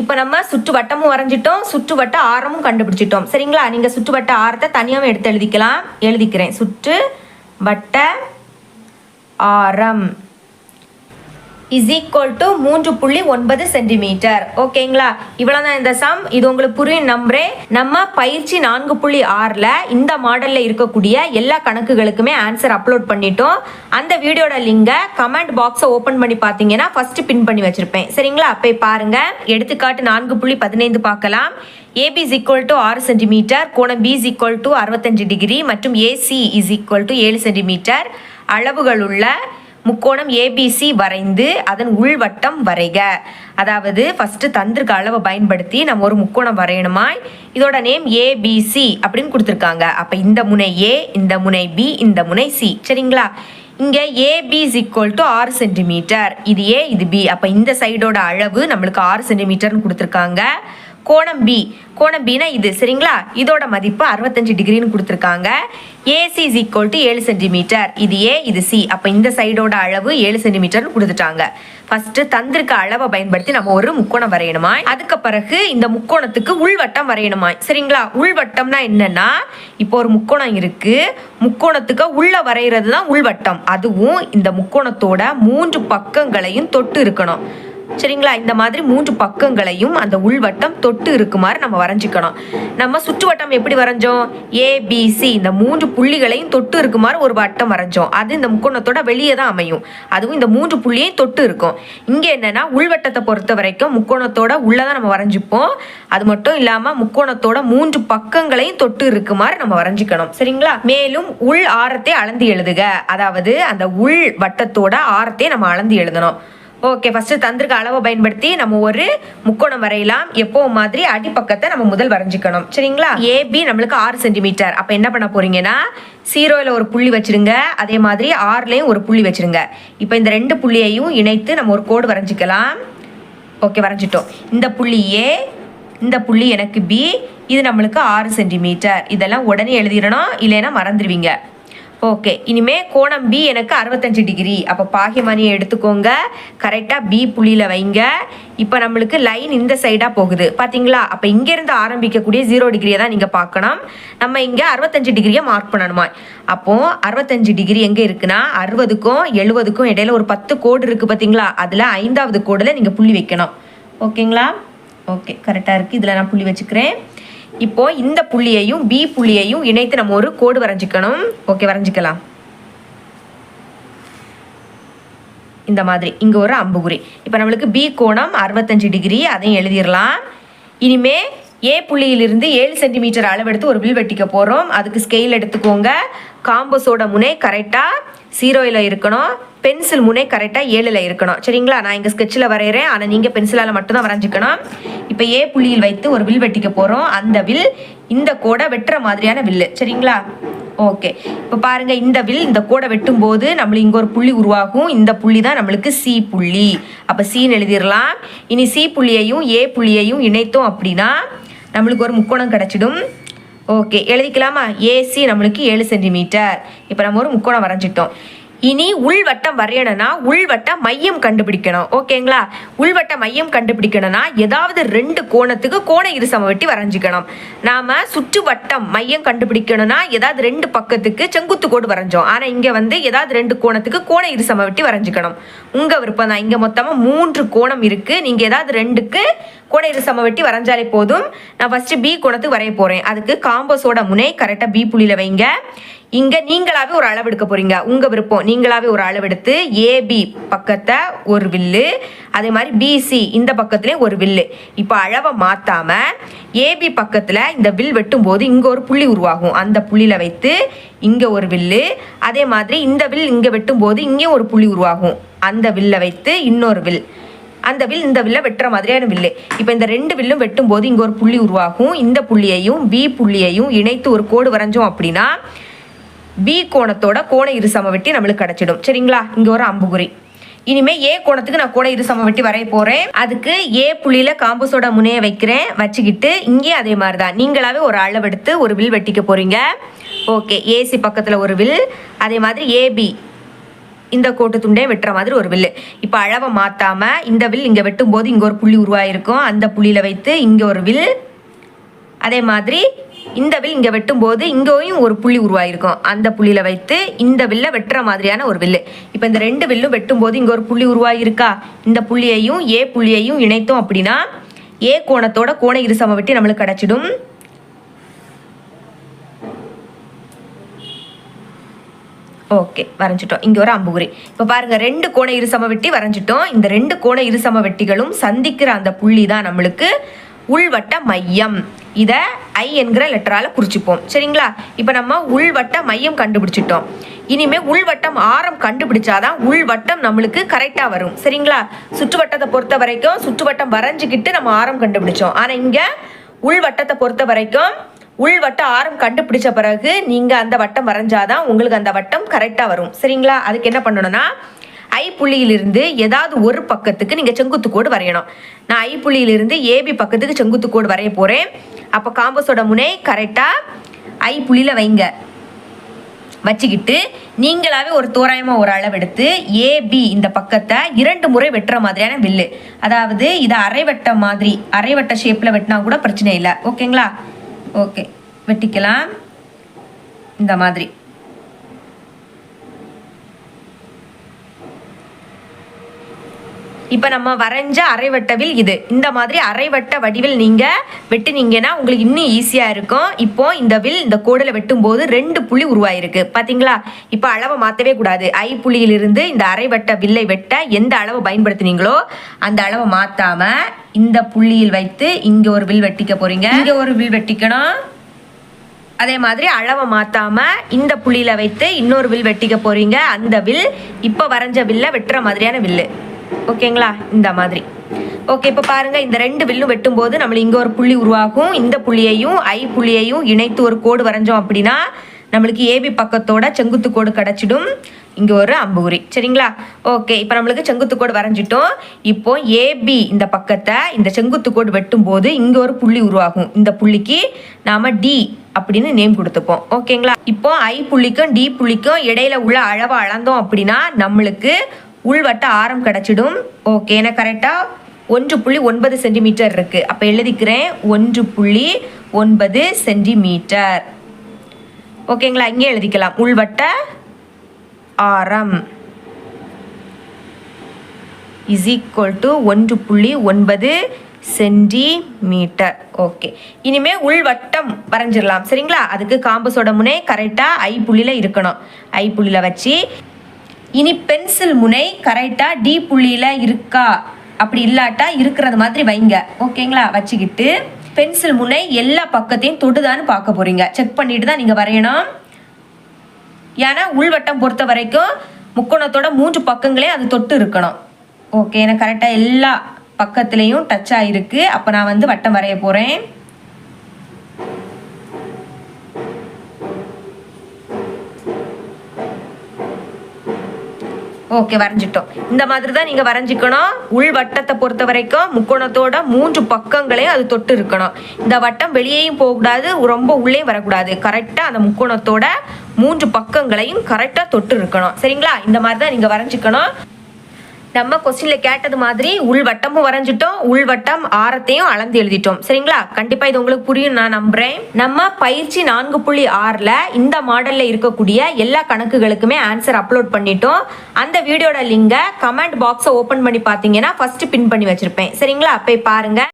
[SPEAKER 1] இப்போ நம்ம சுற்று வட்டமும் வரைஞ்சிட்டோம். சுற்று வட்ட ஆரமும் கண்டுபிடிச்சிட்டோம். சரிங்களா? நீங்கள் சுற்று வட்ட ஆரத்தை தனியாகவும் எடுத்து எழுதிக்கலாம். எழுதிக்கிறேன். சுற்று வட்ட ஆரம். இஸ் ஈக்குவல் டு மூன்று புள்ளி ஒன்பது சென்டிமீட்டர் ஓகேங்களா இவ்வளோதான் இந்த சம் இது உங்களுக்கு புரியும் நம்புறேன் நம்ம பயிற்சி நான்கு புள்ளி ஆறில் இந்த மாடலில் இருக்கக்கூடிய எல்லா கணக்குகளுக்குமே ஆன்சர் அப்லோட் பண்ணிட்டோம். அந்த வீடியோட லிங்கை கமெண்ட் பாக்ஸை ஓப்பன் பண்ணி பார்த்தீங்கன்னா ஃபர்ஸ்ட் பின் பண்ணி வச்சுருப்பேன். சரிங்களா? போய் பாருங்க. எடுத்துக்காட்டு நான்கு புள்ளி பதினைந்து பார்க்கலாம். ஏபி இஸ் ஈக்குவல் டு ஆறு சென்டிமீட்டர் கோணம் பி இஸ் ஈக்குவல் டு அறுபத்தஞ்சு டிகிரி மற்றும் ஏசி இஸ் ஈக்குவல் டு ஏழு சென்டிமீட்டர் அளவுகளுள்ள முக்கோணம் ஏபிசி வரைந்து அதன் உள்வட்டம் வரைக. அதாவது ஃபஸ்ட்டு தந்திருக்க அளவை பயன்படுத்தி நம்ம ஒரு முக்கோணம் வரையணுமா இதோட நேம் ஏபிசி அப்படின்னு கொடுத்துருக்காங்க. அப்போ இந்த முனை ஏ இந்த முனை பி இந்த முனை சி சரிங்களா? இங்கே ஏபி இஸ் ஈக்குவல் டு ஆறு சென்டிமீட்டர் இது ஏ இது பி அப்போ இந்த சைடோட அளவு நம்மளுக்கு ஆறு சென்டிமீட்டர்னு கொடுத்துருக்காங்க. கோணம் பி கோணம் பினா இது சரிங்களா? இதோட மதிப்பு அறுபத்தஞ்சு டிகிரின்னு கொடுத்துருக்காங்க. ஏசி இஸ் ஈக்குவல் டு ஏழு சென்டிமீட்டர். இது ஏ இது சி அப்போ இந்த சைடோட அளவு ஏழு சென்டிமீட்டர்னு கொடுத்துட்டாங்க. ஃபர்ஸ்ட் தந்திருக்க அளவை பயன்படுத்தி நம்ம ஒரு முக்கோணம் வரையணுமா? அதுக்கு பிறகு இந்த முக்கோணத்துக்கு உள்வட்டம் வரையணுமா? சரிங்களா? உள்வட்டம்னா என்னன்னா இப்போ ஒரு முக்கோணம் இருக்கு. முக்கோணத்துக்கு உள்ள வரைகிறது தான் உள்வட்டம். அதுவும் இந்த முக்கோணத்தோட மூன்று பக்கங்களையும் தொட்டு இருக்கணும். சரிங்களா? இந்த மாதிரி மூன்று பக்கங்களையும் அந்த உள்வட்டம் தொட்டு இருக்குமாறு நம்ம வரைஞ்சிக்கணும். நம்ம சுற்றுவட்டம் எப்படி வரைஞ்சோம்? ஏபிசி இந்த மூன்று புள்ளிகளையும் தொட்டு இருக்குமாறு ஒரு வட்டம் வரைஞ்சோம். அது இந்த முக்கோணத்தோட வெளியே தான் அமையும். அதுவும் இந்த மூன்று புள்ளியையும் தொட்டு இருக்கும். இங்கே என்னன்னா உள்வட்டத்தை பொறுத்த வரைக்கும் முக்கோணத்தோட உள்ளதான் நம்ம வரைஞ்சிப்போம். அது மட்டும் இல்லாமல் முக்கோணத்தோட மூன்று பக்கங்களையும் தொட்டு இருக்குமாறு நம்ம வரைஞ்சிக்கணும். சரிங்களா? மேலும் உள் ஆரத்தை அளந்து எழுதுக. அதாவது அந்த உள் வட்டத்தோட ஆரத்தை நம்ம அளந்து எழுதணும். ஓகே ஃபஸ்ட்டு தந்திருக்க அளவை பயன்படுத்தி நம்ம ஒரு முக்கோணம் வரையலாம். எப்போ மாதிரி அடிப்பக்கத்தை நம்ம முதல் வரைஞ்சிக்கணும். சரிங்களா? ஏபி நம்மளுக்கு ஆறு சென்டிமீட்டர் அப்போ என்ன பண்ண போறீங்கன்னா சீரோயில் ஒரு புள்ளி வச்சிருங்க. அதே மாதிரி ஆறுலேயும் ஒரு புள்ளி வச்சிருங்க. இப்போ இந்த ரெண்டு புள்ளியையும் இணைத்து நம்ம ஒரு கோடு வரைஞ்சிக்கலாம். ஓகே வரைஞ்சிட்டோம். இந்த புள்ளி ஏ இந்த புள்ளி எனக்கு பி இது நம்மளுக்கு ஆறு சென்டிமீட்டர் இதெல்லாம் உடனே எழுதிடணும் இல்லைன்னா மறந்துடுவீங்க. ஓகே இனிமே கோணம் பி எனக்கு அறுபத்தஞ்சு டிகிரி அப்போ பாகியமணியை எடுத்துக்கோங்க. கரெக்டாக பி புள்ளியில் வைங்க. இப்போ நம்மளுக்கு லைன் இந்த சைடாக போகுது. பார்த்தீங்களா அப்போ இங்கேருந்து ஆரம்பிக்கக்கூடிய ஜீரோ டிகிரியை தான் நீங்கள் பார்க்கணும். நம்ம இங்கே அறுபத்தஞ்சு டிகிரியை மார்க் பண்ணணுமா? அப்போது அறுபத்தஞ்சு டிகிரி எங்கே இருக்குன்னா அறுபதுக்கும் எழுபதுக்கும் இடையில ஒரு பத்து கோடு இருக்குது பார்த்தீங்களா அதில் ஐந்தாவது கோடில் நீங்கள் புள்ளி வைக்கணும். ஓகேங்களா ஓகே கரெக்டாக இருக்குது இதில் நான் புள்ளி வச்சுக்கிறேன். இப்போ இந்த புள்ளியையும் பி புள்ளியையும் இணைத்து நம்ம ஒரு கோடு வரைஞ்சிக்கணும். ஓகே வரைஞ்சிக்கலாம். இந்த மாதிரி இங்கே ஒரு அம்புகுறி இப்போ நம்மளுக்கு பி கோணம் அறுபத்தஞ்சு டிகிரி அதையும் எழுதிடலாம் இனிமே ஏ புள்ளியிலிருந்து ஏழு சென்டிமீட்டர் அளவெடுத்து ஒரு வில் வெட்டிக்க போகிறோம் அதுக்கு ஸ்கெயில் எடுத்துக்கோங்க. காம்பஸோட முனை கரெக்டாக ஜீரோயில் இருக்கணும். பென்சில் முனை கரெக்டாக ஏழில் இருக்கணும். சரிங்களா? நான் இங்கே ஸ்கெட்சில் வரைகிறேன் ஆனால் நீங்கள் பென்சிலால் மட்டும்தான் வரைஞ்சிக்கணும். இப்போ ஏ புள்ளியில் வைத்து ஒரு வில் வெட்டிக்க போகிறோம் அந்த வில் இந்த கோடை வெட்டுற மாதிரியான வில்லு சரிங்களா? ஓகே இப்போ பாருங்கள் இந்த வில் இந்த கோடை வெட்டும் போது நம்மளுக்கு இங்கே ஒரு புள்ளி உருவாகும். இந்த புள்ளி தான் நம்மளுக்கு சி புள்ளி. அப்போ சின்னு எழுதிடலாம். இனி சி புள்ளியையும் ஏ புள்ளியையும் இணைத்தோம் அப்படின்னா நம்மளுக்கு ஒரு முக்கோணம் கிடச்சிடும். ஓகே எழுதிக்கலாமா? ஏசி நம்மளுக்கு ஏழு சென்டிமீட்டர். இப்போ நம்ம ஒரு முக்கோணம் வரைஞ்சிட்டோம். இனி உள்வட்டம் வரையணும்னா உள்வட்ட மையம் கண்டுபிடிக்கணும். ஓகேங்களா? உள்வட்ட மையம் கண்டுபிடிக்கணும்னா ஏதாவது ரெண்டு கோணத்துக்கு கோண இருசம வெட்டி வரைஞ்சிக்கணும். நாம சுற்றுவட்டம் மையம் கண்டுபிடிக்கணும்னா ஏதாவது ரெண்டு பக்கத்துக்கு செங்குத்து கோடு வரைஞ்சோம். ஆனா இங்க வந்து ஏதாவது ரெண்டு கோணத்துக்கு கோண இருசம வெட்டி வரைஞ்சிக்கணும். உங்க விருப்பம் தான் இங்க மொத்தமா மூன்று கோணம் இருக்கு. நீங்க ஏதாவது ரெண்டுக்கு கோண இருசம வெட்டி வரைஞ்சாலே போதும். நான் ஃபஸ்ட்டு பி கோணத்துக்கு வரைய போகிறேன் அதுக்கு காம்பஸோட முனை கரெக்டாக பி புள்ளியில் வைங்க. இங்கே நீங்களாகவே ஒரு அளவு எடுக்க போகிறீங்க உங்கள் விருப்பம். நீங்களாகவே ஒரு அளவு எடுத்து ஏபி பக்கத்தை ஒரு வில்லு அதே மாதிரி பிசி இந்த பக்கத்துலேயும் ஒரு வில்லு. இப்போ அளவை மாற்றாமல் ஏபி பக்கத்தில் இந்த வில் வெட்டும் போது இங்கே ஒரு புள்ளி உருவாகும். அந்த புள்ளியில் வைத்து இங்கே ஒரு வில்லு அதே மாதிரி இந்த வில் இங்கே வெட்டும் போது இங்கே ஒரு புள்ளி உருவாகும். அந்த வில்லை வைத்து இன்னொரு வில். அந்த வில் இந்த வில்லை வெட்டுற மாதிரியான வில்லு. இப்போ இந்த ரெண்டு வில்லும் வெட்டும் போது இங்கே ஒரு புள்ளி உருவாகும். இந்த புள்ளியையும் பி புள்ளியையும் இணைத்து ஒரு கோடு வரைஞ்சோம் அப்படின்னா பி கோணத்தோட கோண இரு சம வெட்டி நம்மளுக்கு கிடைச்சிடும். சரிங்களா? இங்கே ஒரு அம்புகுறி. இனிமே ஏ கோணத்துக்கு நான் கோண இரு சமவெட்டி வரைய போறேன். அதுக்கு ஏ புள்ளியில காம்பஸோட முனைய வைக்கிறேன். வச்சுக்கிட்டு இங்கேயும் அதே மாதிரி தான் நீங்களாவே ஒரு அளவெடுத்து ஒரு வில் வெட்டிக்க போறீங்க. ஓகே. ஏசி பக்கத்துல ஒரு வில். அதே மாதிரி ஏபி இந்த கோட்டு துண்டே வெட்டுற மாதிரி ஒரு வில்லு. இப்போ அளவை மாற்றாமல் இந்த வில் இங்கே வெட்டும் போது இங்கே ஒரு புள்ளி உருவாயிருக்கும். அந்த புள்ளியில் வைத்து இங்கே ஒரு வில். அதே மாதிரி இந்த வில் இங்கே வெட்டும்போது இங்கேயும் ஒரு புள்ளி உருவாயிருக்கும். அந்த புள்ளியில் வைத்து இந்த வில்லை வெட்டுற மாதிரியான ஒரு வில்லு. இப்போ இந்த ரெண்டு வில்லும் வெட்டும் போது இங்கே ஒரு புள்ளி உருவாகியிருக்கா இந்த புள்ளியையும் ஏ புள்ளியையும் இணைத்தோம் அப்படின்னா ஏ கோணத்தோட கோண இருசம வெட்டி நம்மளுக்கு கிடச்சிடும் ஓகே வரைஞ்சிட்டோம். இங்கே ஒரு அம்புகுறி. இப்போ பாருங்க ரெண்டு கோண இருசம வெட்டி வரைஞ்சிட்டோம். இந்த ரெண்டு கோண இருசம வெட்டிகளும் சந்திக்கிற அந்த புள்ளி தான் நம்மளுக்கு உள்வட்ட மையம். இதை ஐ என்கிற லெட்டரால் குறிச்சிப்போம். சரிங்களா? இப்போ நம்ம உள்வட்ட மையம் கண்டுபிடிச்சிட்டோம். இனிமே உள்வட்டம் ஆரம் கண்டுபிடிச்சாதான் உள்வட்டம் நம்மளுக்கு கரெக்டாக வரும். சரிங்களா? சுற்றுவட்டத்தை பொறுத்த வரைக்கும் சுற்றுவட்டம் வரைஞ்சிக்கிட்டு நம்ம ஆரம் கண்டுபிடிச்சோம். ஆனால் இங்கே உள்வட்டத்தை பொறுத்த வரைக்கும் உள்வட்ட ஆரம் கண்டுபிடிச்ச பிறகு நீங்கள் அந்த வட்டம் வரைஞ்சாதான் உங்களுக்கு அந்த வட்டம் கரெக்டாக வரும். சரிங்களா? அதுக்கு என்ன பண்ணணும்னா ஐ புள்ளியிலிருந்து ஏதாவது ஒரு பக்கத்துக்கு நீங்கள் செங்குத்து கோடு வரையணும். நான் ஐ புள்ளியிலிருந்து ஏபி பக்கத்துக்கு செங்குத்து கோடு வரைய போகிறேன் அப்போ காம்பஸோட முனை கரெக்டாக ஐ புள்ளியில் வைங்க. வச்சுக்கிட்டு நீங்களாவே ஒரு தோராயமாக ஒரு அளவெடுத்து ஏபி இந்த பக்கத்தை இரண்டு முறை வெட்டுற மாதிரியான வில்லு. அதாவது இதை அரைவட்ட மாதிரி அரைவட்ட ஷேப்பில் வெட்டினா கூட பிரச்சனை இல்லை. ஓகேங்களா? ஓகே. வெட்டிக்கலாம். இந்த மாதிரி. இப்போ நம்ம வரைஞ்ச அரைவட்ட வில் இது. இந்த மாதிரி அரைவட்ட வடிவில் நீங்கள் வெட்டுனீங்கன்னா உங்களுக்கு இன்னும் ஈஸியாக இருக்கும். இப்போ இந்த வில் இந்த கோடில் வெட்டும்போது ரெண்டு புள்ளி உருவாயிருக்கு. பார்த்தீங்களா இப்போ அளவை மாற்றவே கூடாது. ஐ புள்ளியிலிருந்து இந்த அரைவட்ட வில்லை வெட்ட எந்த அளவை பயன்படுத்தினீங்களோ அந்த அளவை மாற்றாமல் இந்த புள்ளியில் வைத்து இங்கே ஒரு வில் வெட்டிக்க போகிறீங்க இங்கே ஒரு வில் வெட்டிக்கணும். அதே மாதிரி அளவை மாற்றாமல் இந்த புள்ளியில் வைத்து இன்னொரு வில் வெட்டிக்க போகிறீங்க அந்த வில் இப்போ வரைஞ்ச வில்லை வெட்டுற மாதிரியான வில்லு. ஓகேங்களா? இந்த மாதிரி. ஓகே இப்போ பாருங்க இந்த ரெண்டு வில்லும் வெட்டும்போது நம்மளுக்கு இங்கே ஒரு புள்ளி உருவாகும். இந்த புள்ளியையும் ஐ புள்ளியையும் இணைத்து ஒரு கோடு வரைஞ்சோம் அப்படின்னா நம்மளுக்கு ஏபி பக்கத்தோட செங்குத்து கோடு கிடச்சிடும். இங்கே ஒரு அம்புகுறி. சரிங்களா? ஓகே இப்போ நம்மளுக்கு செங்குத்து கோடு வரைஞ்சிட்டோம். இப்போ ஏபி இந்த பக்கத்தை இந்த செங்குத்து கோடு வெட்டும்போது இங்கே ஒரு புள்ளி உருவாகும். இந்த புள்ளிக்கு நாம் டி அப்படின்னு நேம் கொடுத்துப்போம். ஓகேங்களா? இப்போ ஐ புள்ளிக்கும் டி புள்ளிக்கும் இடையில உள்ள அளவை அளந்தோம் அப்படின்னா நம்மளுக்கு உள்வட்ட ஆரம் கிடச்சிடும். ஓகே ஏன்னா கரெக்டாக ஒன்று புள்ளி ஒன்பது சென்டிமீட்டர் இருக்குது அப்போ எழுதிக்கிறேன் ஒன்று புள்ளி ஒன்பது சென்டிமீட்டர் ஓகேங்களா இங்கே எழுதிக்கலாம். உள்வட்ட ஆரம் இஸ் ஈக்குவல் டு ஒன்று புள்ளி ஒன்பது சென்டிமீட்டர் ஓகே இனிமே உள்வட்டம் வரைஞ்சிடலாம். சரிங்களா? அதுக்கு காம்பஸோட முனை கரெக்டாக ஐ புள்ளியில் இருக்கணும். ஐ புள்ளியில் வச்சு இனி பென்சில் முனை கரெக்டாக டி புள்ளியில் இருக்கா? அப்படி இல்லாட்டா இருக்கிறது மாதிரி வைங்க. ஓகேங்களா? வச்சுக்கிட்டு பென்சில் முனை எல்லா பக்கத்தையும் தொடுதான்னு பார்க்க போகிறீங்க செக் பண்ணிட்டு தான் நீங்கள் வரையணும். ஏன்னா உள்வட்டம் பொறுத்த வரைக்கும் முக்கோணத்தோட மூன்று பக்கங்களே அது தொட்டு இருக்கணும். ஓகே எனக்கு கரெக்டாக எல்லா பக்கத்துலேயும் டச் ஆகிருக்கு அப்போ நான் வந்து வட்டம் வரைய போகிறேன் ஓகே வரைஞ்சிட்டோம். இந்த மாதிரி தான் நீங்கள் வரைஞ்சிக்கணும். உள் வட்டத்தை பொறுத்த வரைக்கும் முக்கோணத்தோட மூன்று பக்கங்களையும் அது தொட்டு இருக்கணும். இந்த வட்டம் வெளியேயும் போகக்கூடாது ரொம்ப உள்ளே வரக்கூடாது. கரெக்டாக அந்த முக்கோணத்தோட மூன்று பக்கங்களையும் கரெக்டாக தொட்டு இருக்கணும். சரிங்களா? இந்த மாதிரி தான் நீங்கள் வரைஞ்சிக்கணும். நம்ம கொஸ்டின்ல கேட்டது மாதிரி உள்வட்டமும் வரைஞ்சிட்டோம் உள்வட்டம் ஆரத்தையும் அளந்து எழுதிட்டோம். சரிங்களா? கண்டிப்பா இது உங்களுக்கு புரியும் நான் நம்புறேன். நம்ம பயிற்சி நான்கு புள்ளி ஆறுல இந்த மாடல்ல இருக்கக்கூடிய எல்லா கணக்குகளுக்குமே ஆன்சர் அப்லோட் பண்ணிட்டோம். அந்த வீடியோட லிங்கை கமெண்ட் பாக்ஸை ஓபன் பண்ணி பார்த்தீங்கன்னா ஃபர்ஸ்ட் பின் பண்ணி வச்சிருப்பேன். சரிங்களா? போய் பாருங்க.